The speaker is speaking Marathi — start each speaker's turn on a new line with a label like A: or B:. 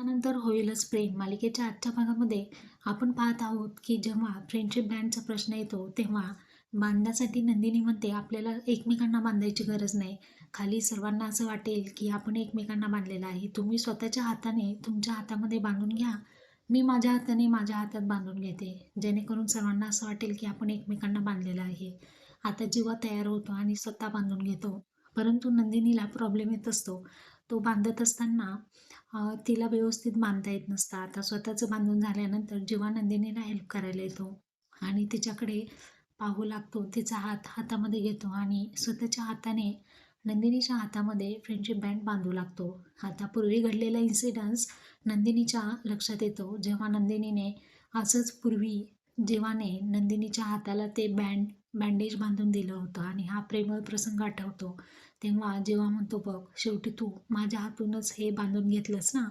A: त्यानंतर होईलच प्रेम. मालिकेच्या आजच्या भागामध्ये आपण पाहत आहोत की जेव्हा फ्रेंडशिप बँडचा प्रश्न येतो तेव्हा बांधण्यासाठी नंदिनी म्हणते आपल्याला एकमेकांना बांधायची गरज नाही. खाली सर्वांना असं वाटेल की आपण एकमेकांना बांधलेलं आहे. तुम्ही स्वतःच्या हाताने तुमच्या हातामध्ये बांधून घ्या. मी माझ्या हाताने माझ्या हातात बांधून घेते. जेणेकरून सर्वांना असं वाटेल की आपण एकमेकांना बांधलेलं आहे. आता जीवा तयार होतो आणि स्वतः बांधून घेतो. परंतु नंदिनीला प्रॉब्लेम येत असतो. तो बांधत असताना तिला व्यवस्थित बांधता येत नसतं. आता स्वतःचं बांधून झाल्यानंतर जेव्हा नंदिनीला हेल्प करायला येतो आणि तिच्याकडे पाहू लागतो तिचा हात हातामध्ये घेतो आणि स्वतःच्या हाताने नंदिनीच्या हातामध्ये फ्रेंडशिप बँड बांधू लागतो. आता पूर्वी घडलेला इन्सिडन्स नंदिनीच्या लक्षात येतो. जेव्हा नंदिनीने असंच पूर्वी जीवाने नंदिनीच्या हाताला ते बँड बँडेज बांधून दिलं होतं आणि हा प्रेमळ प्रसंग आठवतो तेव्हा जेव्हा म्हणतो बघ शेवटी तू माझ्या हातूनच हे बांधून घेतलंस ना?